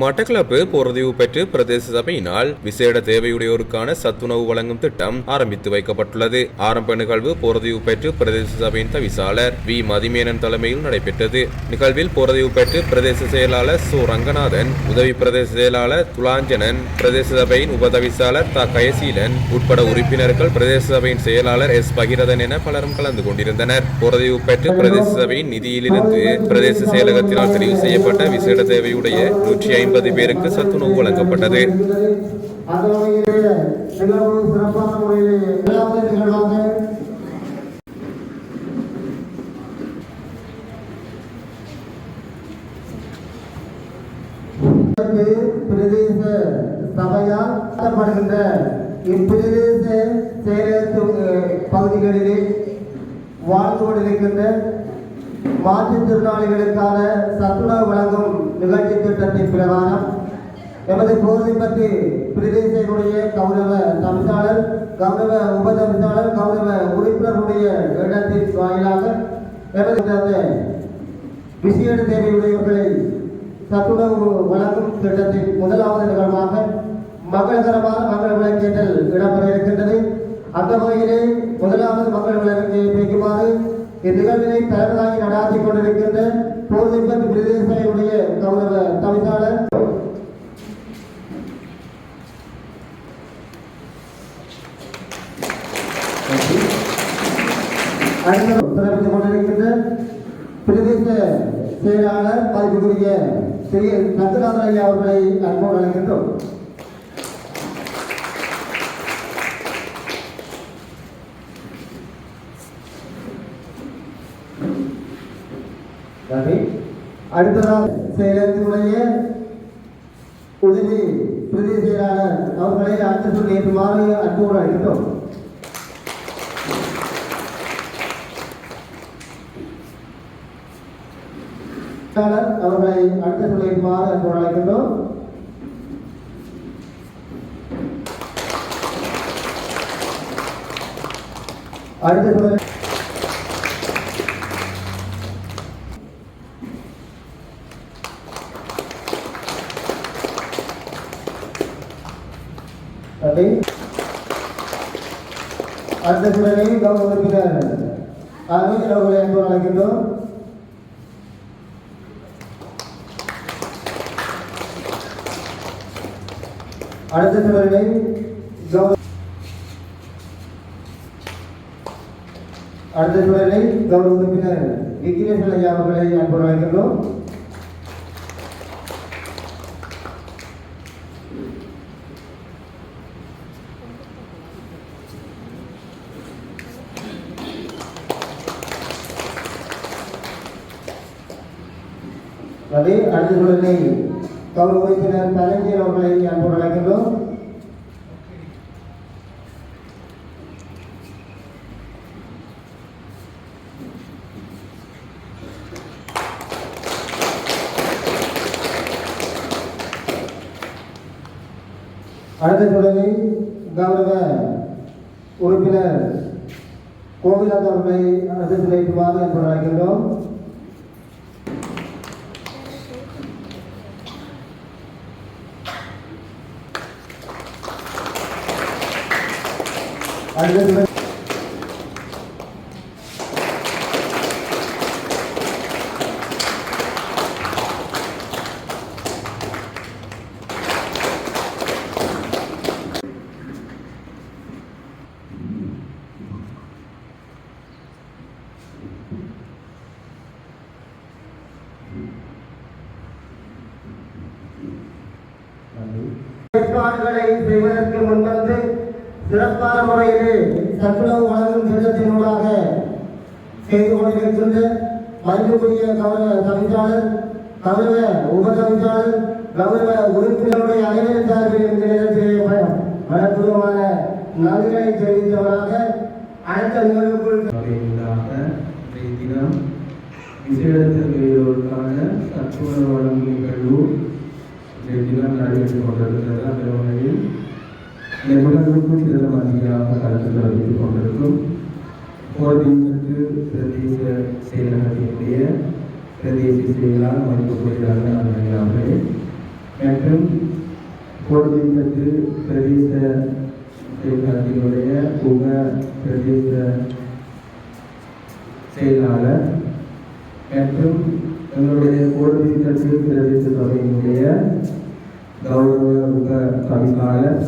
மட்டக்களப்பு பொறுதிவு பெற்று பிரதேச சபையினால் விசேட தேவையுடையோருக்கான சத்துணவு வழங்கும் திட்டம் ஆரம்பித்து வைக்கப்பட்டுள்ளது. ஆரம்ப நிகழ்வு பொறுதிவு பெற்று பிரதேச சபையின் தவிசாளர் வி. மதிமேனன் தலைமையில் நடைபெற்றது. நிகழ்வில் பொறுதிவு பெற்று பிரதேச செயலாளர் சு. ரங்கநாதன் உதவி பிரதேச செயலாளர் துலாஞ்சனன் பிரதேச சபையின் உபதவிசாளர் த. கயசீலன் உட்பட உறுப்பினர்கள் பிரதேச சபையின் செயலாளர் எஸ். பகிரதன் என பலரும் கலந்து கொண்டிருந்தனர். பொறுதிவு பெற்று பிரதேச சபையின் நிதியிலிருந்து பிரதேச செயலகத்தினால் தெரிவு செய்யப்பட்ட விசேட தேவையுடைய நூற்றி ஐம்பது பேருக்கு சத்துணவு வழங்கப்பட்டது. பிரதேச சபையால் நடத்தப்படுகின்ற இப்பிரதேச செயலகத்து பகுதிகளிலே வாழ்ந்து கொண்டிருக்கின்ற மாற்றுத்திறனாளிகளுக்கான சத்துணவு வழங்கும் நிகழ்ச்சி திட்டத்தின் பிரகாரம் எமது போதிப்பத்து பிரதேசனுடைய கௌரவ தவிசாளர் கௌரவ உபதவிசாளர் கௌரவ உறுப்பினருடைய இடத்தின் வாயிலாக எமது விசேட தேவையுடையவர்களை சத்துணவு வழங்கும் திட்டத்தின் முதலாவது நிகழ்வாக மங்களகரமான மங்கள விளக்கேற்றல் இடம்பெற இருக்கின்றது அந்த வகையிலே முதலாவது மங்கள விளக்கை வைக்குமாறு இந்நிகழ்வினை தலைவராகி நடாத்தி கொண்டிருக்கின்ற போதிப்பத்து பிரதேசனுடைய கௌரவ தவிசாளர் அடுத்த சிறப்பித்துக் கொண்டிருக்கின்ற பிரதேச செயலாளர் மதிப்புக்குரிய ஸ்ரீ சத்யநாதன் ஐயா அவர்களை அன்போடு அழைக்கின்றோம் நன்றி. அடுத்ததாக செயலகத்தினுடைய உதவி பிரதி செயலாளர் அவர்களை அடுத்த சொல்லி ஏற்றுமாறு அன்போடு அழைக்கின்றோம் செயலாளர் அவர்களை அடுத்த சொல்லியிருக்குமாறு என்று அழைக்கின்றோம் அடுத்த அடுத்த சுடனை கௌரவ உறுப்பினர் அனுஜ் அவர்களை அன்பு அழைக்கின்றோம் அடுத்த சுடனை அடுத்த சுடனை கௌரவ உறுப்பினர் விக்னேஸ்வர ஐயா அவர்களை நான் அன்போடு அழைக்கின்றோம். அதே அடுத்த சுடனை கௌரவ உறுப்பினர் தனஞ்சயன் அவர்களை அன்போடு அழைக்கின்றோம் அடுத்த சுடனை கௌரவ உறுப்பினர் கோவிலாத் அவர்களை அடுத்த சுடனைக்குமாறு அன்போடு அழைக்கின்றோம் அடுத்த சுடனை ஏற்பாடுகளை செய்வதற்கு முன்வந்து சிறப்பான முறையில் சத்துணவு வழங்கும் திட்டத்தினூடாக செய்து கொண்டிருக்கின்ற மதிப்புக்குரிய கௌரவ தவிசாளர் கௌரவ உபதவிசாளர் கௌரவ உறுப்பினருடைய அனைவரும் சார்பில் இந்த நேரத்திலே மனப்பூர்வமான நன்றிகளை தெரிவித்தவராக அடுத்த நிகழ்வுக்குள் வகையிலாக இன்றைய தினம் விசேடத்திற்கான சத்துணவு வழங்கும் நிகழ்வு இன்றைய தினம் நடைபெற்றுக் கொண்டிருக்கிறது அந்த வகையில் இந்த நிகழ்வுக்கு சிறந்த அதிகாக கலந்து கொண்டிருக்கும் போதிற்கு பிரதேச செயலகத்தினுடைய பிரதேச செயலாளர் மதிப்புக்குரிய அவர்களே. மற்றும் கோர்வைப்பட்டு பிரதேச செயலகத்தினுடைய உப பிரதேச செயலாளர் மற்றும் எங்களுடைய கோர்வைப்பட்டு பிரதேச சபையினுடைய கௌரவ உப தவிசாளர்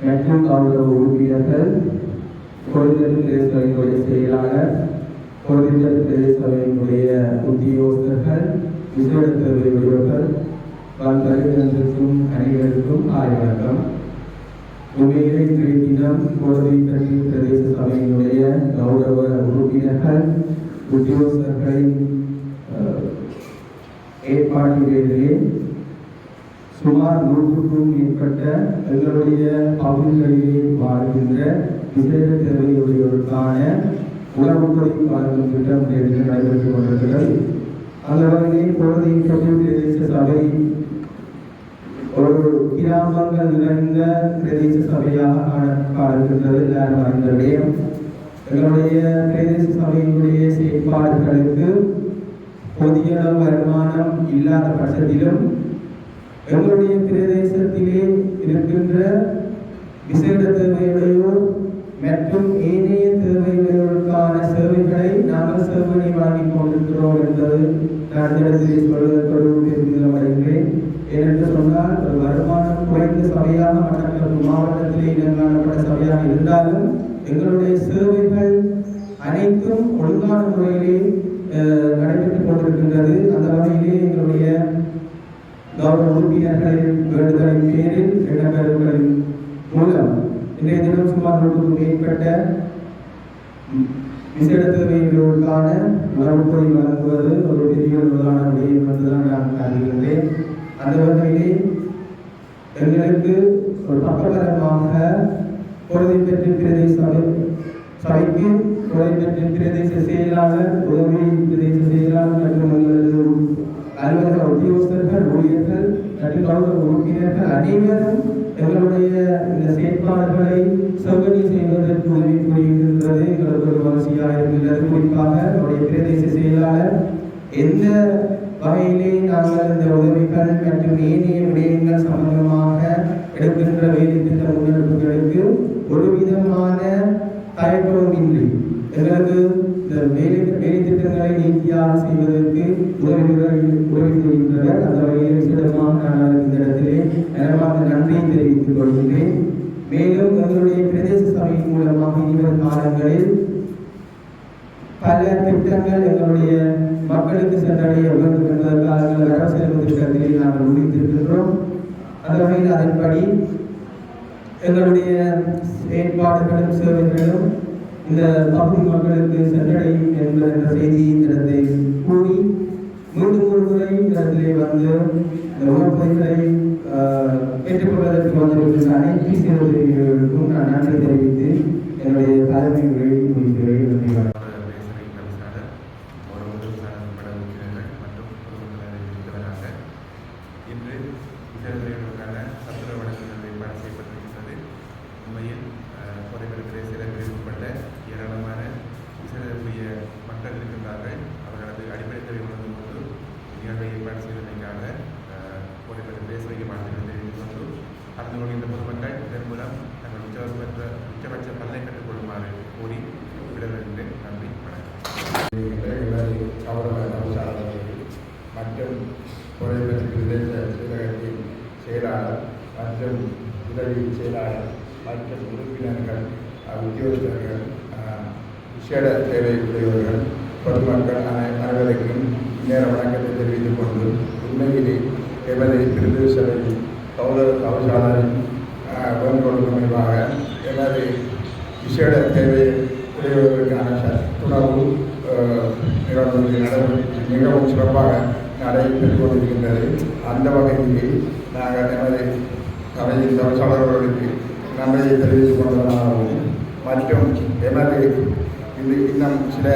மற்றும் கௌரவ உறுப்பினர்கள் கொள்கை பிரதேசங்களுடைய செயலாளர் கொள்கை பிரதேசங்களுடைய உத்தியோகர்கள் விசேடத்தவர்கள் வருகின்றிருக்கும் அனைவருக்கும் ஆய்வகம் உண்மையிலே இன்றைய தினம் கோடை கல்வி பிரதேச சபையினுடைய கௌரவ உறுப்பினர்கள் உத்தியோகர்களின் அஹ், ஏற்பாட்டிலே சுமார் நூற்றுக்கும் மேற்பட்ட எங்களுடைய பகுதிகளிலே வாழ்கின்ற விசேட தேவையுடையவர்களுக்கான உணவுகளை வழங்கும் திட்டம் இன்றைய நடைபெற்றுக் கொண்டிருக்கிறது. அந்த வகையிலே குழந்தை பிரதேச சபை ஒரு கிராமங்கள் நிறைந்த பிரதேச சபையாக காணப்படுகின்றது. எல்லாரும் அறிந்த எங்களுடைய பிரதேச சபையினுடைய செயற்பாடுகளுக்கு புதிய வருமானம் இல்லாத பட்சத்திலும் எங்களுடைய பிரதேசத்திலே இருக்கின்ற விசேட தேவைகளையும் மற்றும் ஏனைய தேவைகளுக்கான சேவைகளை நாங்கள் சேவனை வாங்கிக் கொண்டிருக்கிறோம் என்பது நான் இந்த இடத்திலே சொல்வதற்கொரு ஏனென்று சொன்னால் ஒரு வருமானம் குறைந்த சபையாக மட்டக்களப்பு மாவட்டத்திலே இனங்காணப்பட்ட சபையாக இருந்தாலும் எங்களுடைய சேவைகள் அனைத்தும் ஒழுங்கான முறையிலே நடைபெற்றுக் கொண்டிருக்கின்றது. அந்த வகையிலே எங்களுடைய கௌரவ உறுப்பினர்களின் வேண்டுதலின் பேரில் இடம்பெறுவதன் மூலம் இன்றைய தினம் சுமார் நூற்றுக்கும் மேற்பட்ட ம், விசேட தேவைகளுக்கான உணவுப்பொருள் வழங்குவது ஒரு பெரிய அளவிலான விடயம் என்றுதான் நான் கருதுகின்றேன் அந்த வகையிலே எங்களுக்கு ஒரு பக்கபலமாக குழந்தை பெற்று பிரதேச சபை சபைக்கு குழந்தை பெற்று பிரதேச செயலாளர் உதவி பிரதேச செயலாளர் மற்றும் எங்களது அலுவலக உத்தியோகஸ்தர்கள் கௌரவ உறுப்பினர்கள் அனைவரும் எங்களுடைய இந்த செயற்பாடுகளை செய்வதற்கு உதவி புரிகின்றது. எங்களுக்கு ஒரு இருக்கின்றது. குறிப்பாக நம்முடைய பிரதேச செயலாளர் எந்த வகையிலே நாங்கள் இந்த உதவிகள் மற்றும் ஏனைய விடயங்கள் சம்பந்தமாக எடுக்கின்ற முன்னெடுப்புகளுக்கு ஒரு விதமான தயக்கமின்றி எங்களுக்கு இந்த வேலை வேலை திட்டங்களை செய்வதற்கு உதவி உதவி அந்த வகையில் விசேடமாக நான் இந்த இடத்திலே நேரமாக நன்றியை தெரிவித்துக் கொள்கிறேன். மேலும் எங்களுடைய பிரதேச சபையின் மூலமாக இனிவரும் காலங்களில் பல திட்டங்கள் எங்களுடைய மக்களுக்கு சென்றடைய வேண்டும் என்பதற்காக எங்கள் அரசியல் திட்டத்திலே நாங்கள் முடித்திருக்கின்றோம். அந்த வகையில் அதன்படி எங்களுடைய செயற்பாடுகளும் சேவைகளும் இந்த பகுதி மக்களுக்கு இடத்திலே வந்து வந்திருக்கின்ற அனைத்து சேவைகளுக்கும் நான் நன்றி தெரிவித்து என்னுடைய தலைமை உரையை முடிக்கிறேன் நன்றி வணக்கம் ஒரு முதல் பட உறுப்பினர்கள் மற்றும் பொதுமக்கள் இருக்கிறவராக இன்று விசாரணைகளுக்கான சத்துர வழக்குகள் ஏற்பாடு செய்யப்பட்டிருக்கின்றது உண்மையில் குறைபெற பிரதேசங்களில் உட்பட்ட ஏராளமான விசாரணைக்குரிய மக்கள் இருக்கின்றார்கள் அவர்களது அடிப்படை தேவை உணர்ந்து கொண்டு நிகழ்வை ஏற்பாடு செய்வதற்காக குறைபெற பிரதேச மாநிலங்கள் தெரிவித்துக் கொண்டு கலந்து கொள்கின்ற பொதுமக்கள் இதன் மூலம் தங்கள் உச்சபட்ச உச்சபட்ச பல்லை கற்றுக்கொள்ளுமாறு கூறி விடுகின்றேன் நன்றி வணக்கம் கௌரவ நவசாரதிகள் மற்றும் குறைந்தது பிரதேச செயலகத்தின் செயலாளர் மற்றும் உதவி செயலாளர் மற்றும் உறுப்பினர்கள் அஹ், உத்தியோகஸ்தர்கள் அஹ், விசேட தேவை உடையவர்கள் பொதுமக்கள் அனை அனைவருக்கும் நேர வணக்கத்தை தெரிவித்துக் கொண்டு உண்மையிலே எமது பிரதேச சபையில் கௌரவ கவுசாளரின் வேண்டுகோள் அமைவாக எமது விசேட தேவை உடையவர்களுக்கான சத்துணவு அஹ், நிகழ்வு மிகவும் சிறப்பாக நடைபெற்று கொண்டிருக்கின்றது. அந்த வகையிலே நாங்கள் எமது சபையின் தவசாளர்களுக்கு நன்மையை தெரிவித்துக் கொண்டதாகவும் மற்றும் எமது இன்னும் சில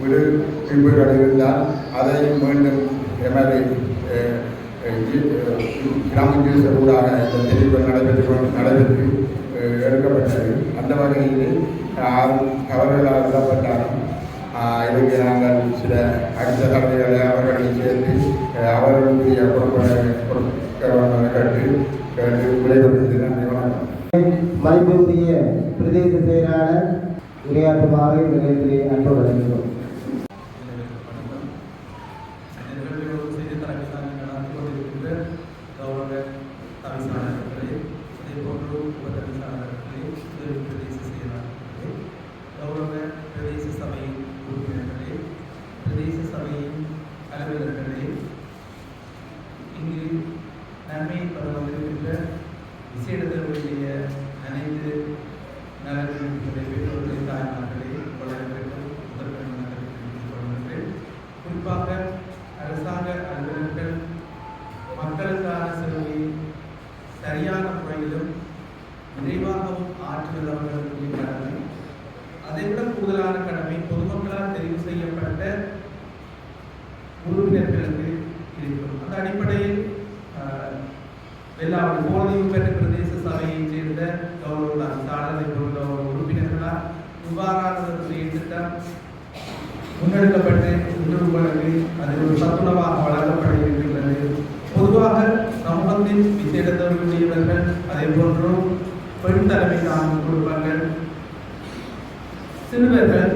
விடு பின்புகள் இருந்தால் அதை மீண்டும் எமது கிராமத்தில் ஊடாக இந்த தெரிவுகள் நடைபெற்று நடைபெற்று எடுக்கப்பட்டது. அந்த வகையில் யாரும் தவறுகளால் விடப்பட்டாலும் ஆஹ், இதுக்கு நாங்கள் சில அடுத்த தலைவர்களை அவர்களை சேர்த்து அவர்களுடைய பொறுப்பு பொறுப்பு கேட்டு விடைபெறுகிறது நன்றி வணக்கம். மதிப்புரிய பிரதேச செயலாளர் விளையாட்டு மாலை நிலையத்திலே அன்போடு அழைக்கிறோம் தெரிவு செய்யப்பட்ட உறுப்பினர்களுக்கு இருக்கும் அந்த அடிப்படையில் ஆஹ், வெள்ளாவடி போதிவு பெற்ற பிரதேச சபையைச் சேர்ந்த கௌரவ சாதனை கௌரவ உறுப்பினர்களால் இவ்வாறான திட்டம் முன்னெடுக்கப்பட்டு இன்று உங்களுக்கு அது ஒரு சத்துணவாக வழங்கப்படுகின்றது. பொதுவாக சமூகத்தின் விசேடத்தவர்களுடையவர்கள் அதே போன்றும் பெண் தலைமை தாங்கும் குடும்பங்கள் சிறுவர்கள்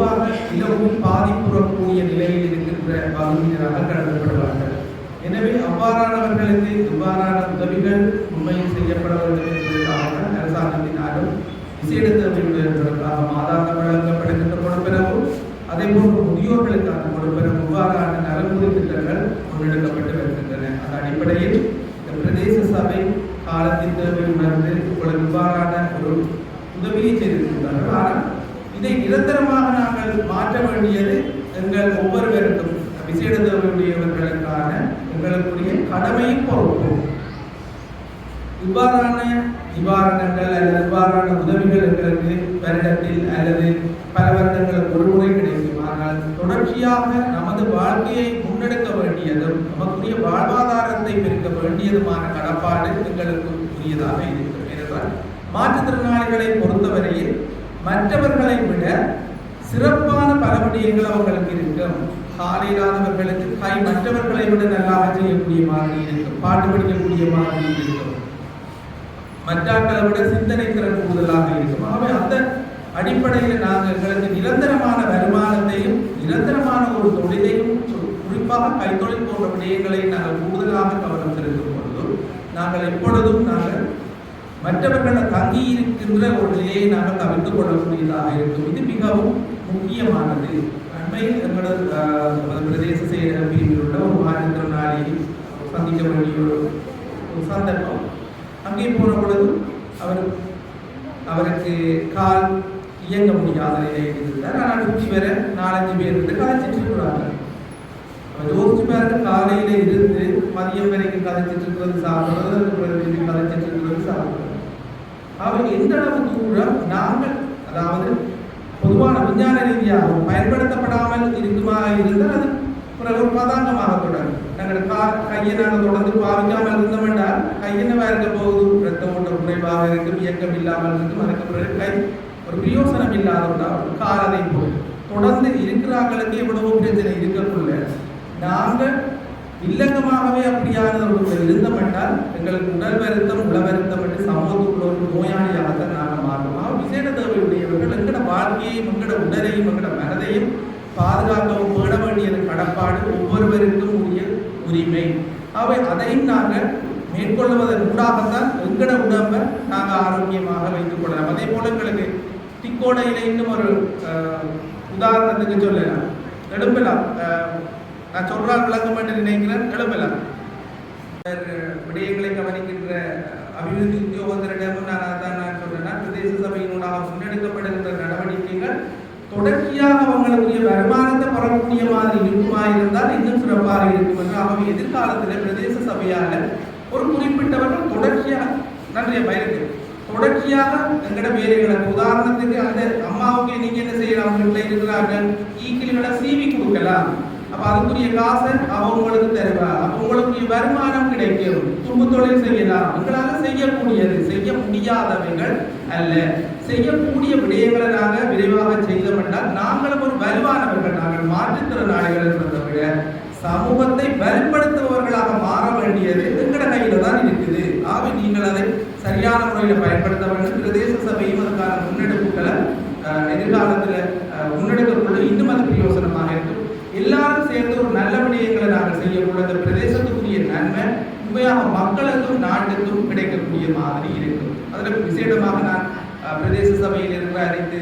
பொதுவாக மிகவும் பாதிப்புறக்கூடிய நிலையில் இருக்கின்ற பகுதியினராக கருதப்படுவார்கள். எனவே அவ்வாறானவர்களுக்கு இவ்வாறான உதவிகள் உண்மையில் செய்யப்பட வேண்டும் என்பதற்காக அரசாங்கத்தினாலும் விசேட தேவையுடையவர்களுக்காக மாதாந்த வழங்கப்படுகின்ற கொடுப்பனவும் அதே போன்று முதியோர்களுக்கான கொடுப்பனவும் இவ்வாறான நலன்புரி திட்டங்கள் முன்னெடுக்கப்பட்டு வருகின்றன அந்த அடிப்படையில் இந்த பிரதேச சபை காலத்தின் தேவை உணர்ந்து இப்பொழுது இவ்வாறான ஒரு உதவியை செய்திருக்கின்றார்கள். ஆனால் இதை நிரந்தரமாக நாங்கள் மாற்ற வேண்டியது எங்கள் ஒவ்வொருவருக்கும் விசேட வேண்டியவர்களுக்கான எங்களுக்குரிய கடமையும் பொறுப்பும். இவ்வாறான நிவாரணங்கள் அல்லது இவ்வாறான உதவிகள் எங்களுக்கு வருடத்தில் அல்லது பல வருடங்களுக்கு ஒரு முறை கிடைக்கும். ஆனால் தொடர்ச்சியாக நமது வாழ்க்கையை முன்னெடுக்க வேண்டியதும் நமக்குரிய வாழ்வாதாரத்தை பெருக்க வேண்டியதுமான கடப்பாடு எங்களுக்கு உரியதாக இருக்கும் ஏனென்றால் மாற்றுத்திறனாளிகளை பொறுத்தவரையில் மற்றவர்களை விட சிறப்பான பல விடயங்கள் அவர்களுக்கு இருக்கும். கால் இல்லாதவர்களுக்கு கை மற்றவர்களை விட நல்லாக செய்யக்கூடிய மாதிரி இருக்கும். பாட்டு படிக்கக்கூடிய மாதிரி இருக்கும். மற்றாக்களை விட சிந்தனை திறன் கூடுதலாக இருக்கும். ஆகவே அந்த அடிப்படையில் நாங்கள் எங்களுக்கு நிரந்தரமான வருமானத்தையும் நிரந்தரமான ஒரு தொழிலையும் குறிப்பாக கைத்தொழில் போன்ற விடயங்களை நாங்கள் கூடுதலாக கவனம் செலுத்தும் பொழுதும் நாங்கள் எப்பொழுதும் நாங்கள் மற்றவர்களை தங்கி இருக்கின்ற ஒரு நிலையை நாங்கள் தவிர்த்து கொள்ளக்கூடியதாக இருக்கும். இது மிகவும் முக்கியமானது. அண்மையில் எங்களது பிரதேச செயலக பிரிவில் உள்ள ஒரு மாற்றுத்திறனாளியை சந்திக்க வேண்டிய ஒரு சந்தர்ப்பம் அங்கே போன பொழுது அவர் அவருக்கு கால் இயங்க முடியாத நிலையில் இருந்தார் ஆனால் சுற்றி வர நாலஞ்சு பேர் இருந்து கதைச்சிட்டு இருக்கிறார்கள் அவர் யோசிச்சு பாருங்க காலையில இருந்து மதியம் வரைக்கும் கதைச்சிட்டு இருக்கிறது சாப்பிடுறது அதுக்கு பிறகு கதைச்சிட்டு இருக்கிறது சாப்பிடுறது அவர் எந்த அளவு தூரம் நாங்கள் அதாவது பொதுவான விஞ்ஞான ரீதியாக பயன்படுத்தப்படாமல் இருக்குமா இருந்தால் அது பிறகு பதாங்கமாக தொடரும். நாங்கள் கா கையை நாங்கள் தொடர்ந்து பாவிக்காமல் இருந்தோம் என்றால் கை என்னவா இருக்க போகுது? ரத்த ஓட்டம் குறைவாக இருக்கும் இயக்கம் இல்லாமல் இருக்கும். அதுக்கு பிறகு கை ஒரு பிரயோசனம் இல்லாத காலதை அதை போல் தொடர்ந்து இருக்கிறாங்களுக்கு எவ்வளவோ பிரச்சனை இருக்கக்குள்ள நாங்கள் இல்லங்கமாகவே அப்படியானவர்கள் ஒரு எங்களுக்கு உடல் வருத்தம் உள வருத்தம் என்று சமூகத்துக்குள்ள ஒரு நோயாளியாக நாங்கள் மாறுவோம் விசேட தேவையுடையவர்கள் எங்கட வாழ்க்கையையும் எங்கட உடலையும் எங்கட மனதையும் பாதுகாக்கவும் பேட வேண்டியது கடப்பாடு ஒவ்வொருவருக்கும் உரிய உரிமை. அவை அதையும் நாங்கள் மேற்கொள்வதன் ஊடாகத்தான் எங்கட உடம்பை நாங்கள் ஆரோக்கியமாக வைத்துக் கொள்ளலாம். அதே போல எங்களுக்கு திக்கோடையில இன்னும் ஒரு உதாரணத்துக்கு சொல்லலாம். எடும்பலாம் நான் சொல்றால் விளங்கும் என்று நினைக்கிறேன். எழுப்பலாம் விடயங்களை கவனிக்கின்ற அபிவிருத்தி உத்தியோகத்தினிடமும் நான் அதான் நான் சொல்றேன்னா பிரதேச சபையினூடாக முன்னெடுக்கப்படுகின்ற நடவடிக்கைகள் தொடர்ச்சியாக அவங்களுக்குரிய வருமானத்தை பெறக்கூடிய மாதிரி இருக்குமா இருந்தால் இன்னும் சிறப்பாக இருக்கும் என்று அவங்க எதிர்காலத்தில் பிரதேச சபையால ஒரு குறிப்பிட்டவர்கள் தொடர்ச்சியாக நன்றிய பயிருக்கு தொடர்ச்சியாக எங்கட வேலைகளை உதாரணத்துக்கு அந்த அம்மாவுக்கு நீங்க என்ன செய்யலாம் இருக்கிறார்கள் ஈக்கிள்களை சீவி கொடுக்கலாம். அப்ப அதுக்குரிய காசை அவங்களுக்கு தருவா அப்ப உங்களுக்குரிய வருமானம் கிடைக்கும். தும்பு தொழில் செய்யலாம் உங்களால செய்யக்கூடியது செய்ய முடியாதவைகள் அல்ல. செய்யக்கூடிய விடயங்களை நாங்கள் விரைவாக செய்தோம் என்றால் நாங்களும் ஒரு வலுவானவர்கள் நாங்கள் மாற்றுத்திறனாளிகள் என்பதை விட சமூகத்தை வலுப்படுத்துபவர்களாக மாற வேண்டியது எங்கட கையில தான் இருக்குது. ஆனால் நீங்கள் அதை சரியான முறையில் பயன்படுத்த வேண்டும். பிரதேச சபையும் அதுக்கான முன்னெடுப்புகளை அஹ், எதிர்காலத்தில் அஹ், முன்னெடுக்கக்கூடிய இன்னும் அது பிரயோசனமாக இருக்கும் எல்லாரும் சேர்ந்து ஒரு நல்ல விடயங்களை அந்த செய்யக்கூட பிரதேசத்துக்குரிய நன்மை உண்மையாக மக்களுக்கும் நாட்டுக்கும் கிடைக்கக்கூடிய மாதிரி இருக்கும். அதில் விசேடமாக நான் அஹ், பிரதேச சபையில் இருக்கிற அனைத்து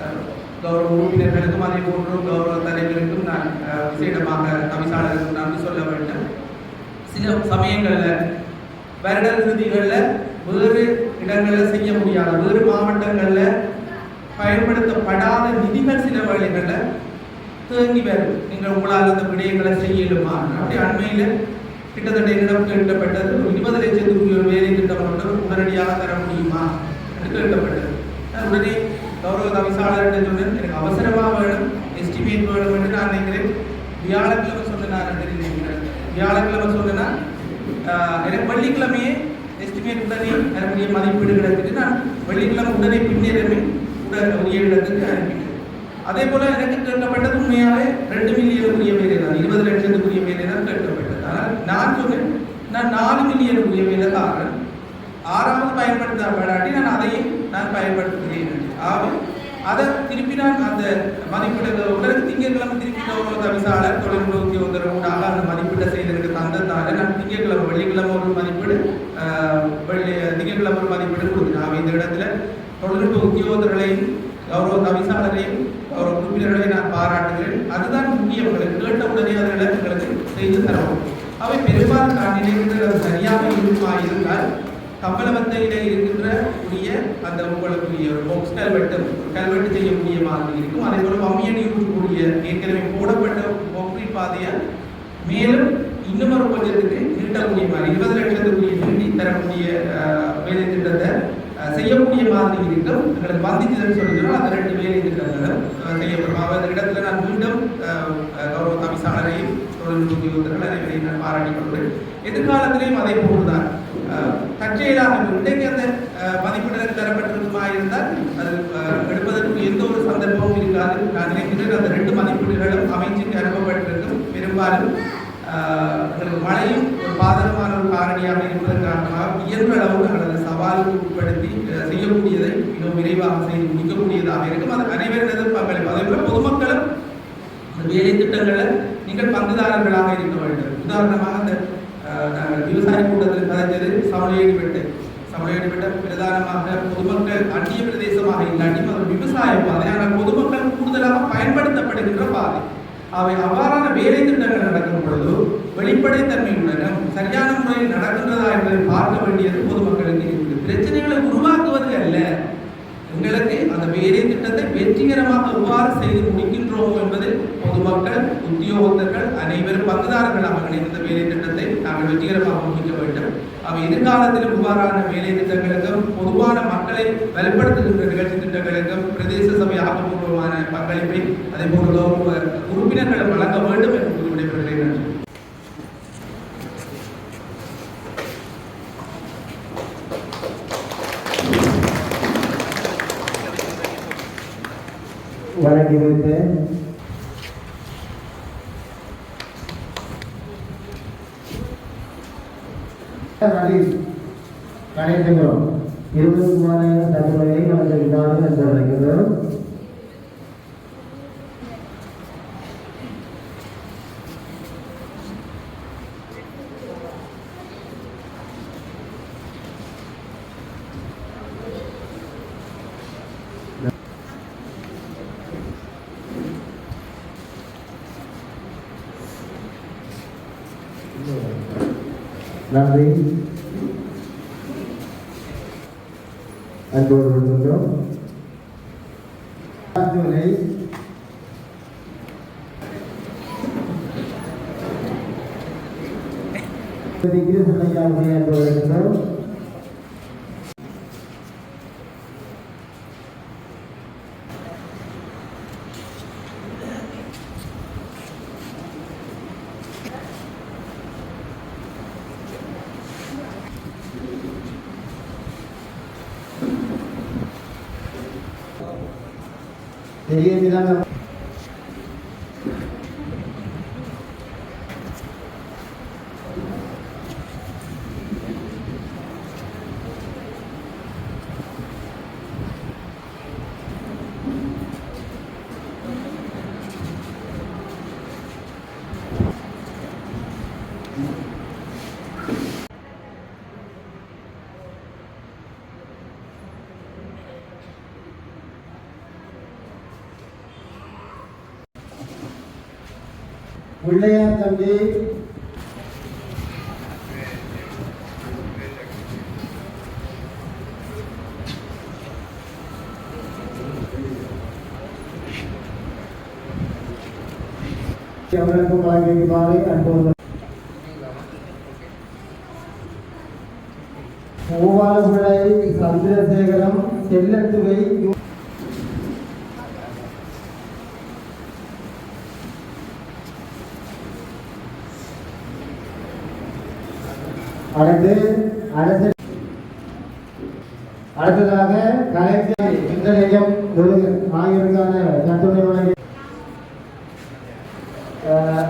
அஹ், கௌரவ உறுப்பினர்களுக்கும் அதே போன்று கௌரவ தலைவருக்கும் நான் அஹ், விசேடமாக தவிசாளருக்கும் நன்றி சொல்ல வேண்டும். சில சமயங்களில் வருட இறுதிகளில் வேறு இடங்களில் செய்ய முடியாத வேறு மாவட்டங்களில் பயன்படுத்தப்படாத நிதிகள் சில வழிகளில் தேங்கி வரும் நீங்கள் உங்களால் அந்த விடயங்களை செய்யலுமா அப்படி அண்மையில் கிட்டத்தட்ட என்னிடம் கேட்கப்பட்டது. ஒரு இருபது லட்சத்துக்கு ஒரு வேலை திட்டம் மட்டும் உடனடியாக தர முடியுமா என்று கேட்கப்பட்டது. உடனே கௌரவ தவிசாளர்கிட்ட சொன்னேன் எனக்கு அவசரமாக வேணும் எஸ்டிமேட் வேணும் என்று நான் நினைக்கிறேன். வியாழக்கிழமை சொன்னார் என்று நினைக்கிறேன். வியாழக்கிழமை சொன்னேன்னா ஆஹ், எனக்கு வெள்ளிக்கிழமையே எஸ்டிமேட் உடனே எனக்குரிய மதிப்பீடு கிடைச்சிட்டு நான் வெள்ளிக்கிழமை உடனே பின்னேறமே உடனே உரிய இடத்துக்கு அனுப்பினேன். அதே போல எனக்கு கேட்கப்பட்டது உண்மையாவே ரெண்டு மில்லியனுக்குரிய வேலை தான் இருபது லட்சத்துக்குரிய வேலை தான் கேட்கப்பட்டது. ஆனால் நான் சொன்னேன் நான் நாலு மில்லியனுக்குரிய வேலை தான் ஆறாவது பயன்படுத்தப்படாட்டி நான் அதையும் நான் பயன்படுத்துகிறேன் ஆகும் அதை திருப்பி நான் அந்த மதிப்பீடு உடலுக்கு திங்கட்கிழமை திருப்பி கௌரவ தவிசாளர் தொழில்நுட்ப உத்தியோகத்தரோடாக அந்த மதிப்பீட்டை செய்ததற்கு தந்ததால நான் திங்கட்கிழமை வெள்ளிக்கிழமை ஒரு மதிப்பீடு வெள்ளி திங்கட்கிழமை ஒரு மதிப்பீடு கொடுத்தேன். ஆகவே இந்த இடத்துல தொழில்நுட்ப உத்தியோகத்தர்களையும் கௌரவ தவிசாளரையும் உறுப்பினர்களை நான் பாராட்டுகிறேன். அதுதான் முக்கியம் கேட்டவுடனே அதன் இலக்குகளுக்கு செய்து தரவும். அவை பெரும்பாலும் தான் நினைக்கின்ற அது சரியாக இருக்குமா இருந்தால் கம்பளவத்தையில இருக்கின்ற உரிய அந்த உங்களுக்குரிய ஒரு பாக்ஸ் கல்வெட்டு கல்வெட்டு செய்யக்கூடிய மாதிரி இருக்கும். அதே போல வம்மியடி இருக்கக்கூடிய ஏற்கனவே போடப்பட்ட பொக்ரி பாதையை மேலும் இன்னும் ஒரு கொஞ்சத்துக்கு நீட்டக்கூடிய மாதிரி இருபது லட்சத்துக்குரிய நீட்டி தரக்கூடிய வேலை திட்டத்தை செய்யக்கூடிய மாதிரி இருக்கும் எங்களுக்கு வந்துச்சுன்னு சொல்லுங்கள் அந்த ரெண்டு வேலை திட்டங்களும் அஹ், செய்யப்படும். அந்த இடத்துல நான் மீண்டும் கௌரவ தவிசாளரையும் தொழில்நுட்ப நான் பாராட்டி கொள்கிறேன். எதிர்காலத்திலேயும் அதே போன்றுதான் தற்செயலாக இன்றைக்கு அந்த அஹ், தரப்பட்டிருக்குமா இருந்தால் அது எடுப்பதற்கு எந்த ஒரு சந்தர்ப்பமும் இருக்காது. நான் நினைக்கிறேன் அந்த ரெண்டு மதிப்பீடுகளும் அமைச்சுக்கு அனுப்பப்பட்டிருக்கும் பெரும்பாலும் எங்களுக்கு மழையும் ஒரு பாதகமான ஒரு காரணியாக இருப்பதன் காரணமாக இயன்ற அளவு சவாலுக்கு உட்படுத்தி அஹ், செய்யக்கூடியதை மிகவும் விரைவாக செய்து முடிக்கக்கூடியதாக இருக்கும். அது அனைவரிடதும் பங்களிப்பு அதே போல பொதுமக்களும் அந்த வேலை திட்டங்களில் நீங்கள் பங்குதாரர்களாக இருக்க வேண்டும். உதாரணமாக அந்த அஹ், நாங்கள் விவசாய கூட்டத்தில் கதைஞ்சது சமலையடி வெட்டு சமலையடி வெட்ட பிரதானமாக பொதுமக்கள் அந்நிய பிரதேசமாக இல்லாட்டியும் அது விவசாய பாதை. ஆனால் பொதுமக்கள் கூடுதலாக பயன்படுத்தப்படுகின்ற பாதை. அவை அவ்வாறான வேலை திட்டங்கள் நடக்கும் பொழுது வெளிப்படைத்தன்மையுடனும் சரியான முறையில் நடக்கின்றதா என்பதை பார்க்க வேண்டியது பொதுமக்களுக்கு பிரச்சனைகளை உருவாக்குவது அல்ல. எங்களுக்கு அந்த வேலை திட்டத்தை வெற்றிகரமாக எவ்வாறு செய்து முடிக்கின்றோம் என்பதில் பொதுமக்கள் உத்தியோகத்தர்கள் அனைவரும் பங்குதாரர்களாக இணைந்த வேலை திட்டத்தை நாங்கள் வெற்றிகரமாக முடிக்க வேண்டும். அவை எதிர்காலத்திலும் இவ்வாறான வேலை திட்டங்களுக்கும் பொதுவான மக்களை வலுப்படுத்துகின்ற நிகழ்ச்சி திட்டங்களுக்கும் பிரதேச சபை ஆக்கப்பூர்வமான பங்களிப்பை அதே போன்ற உறுப்பினர்களை வழங்க வேண்டும் என்று விடைபெறுகிறேன் நன்றி வழங்கி வைத்து நன்றி கணேசபுரம் இருபது மாநில தகவலை நமக்கு விதானம் என்று அழைக்கிறோம் நன்றி அன்போடு வருகின்றோம் ஜூலை கிருஷ்ணய்யாவுடைய அன்போடு வருகின்றோம் பெரிய விதம் பிள்ளையார் தம்பி? அவர்களுக்கு வழங்கியிருக்குமாறு அன்போடு பூவாலகுடை சந்திரசேகரம் செல்லத்துவை அடுத்து அரசு அடுத்ததாக கலைஞர் இந்திரயம் ஆகியோருக்கான சத்துணை வழங்கி அஹ்,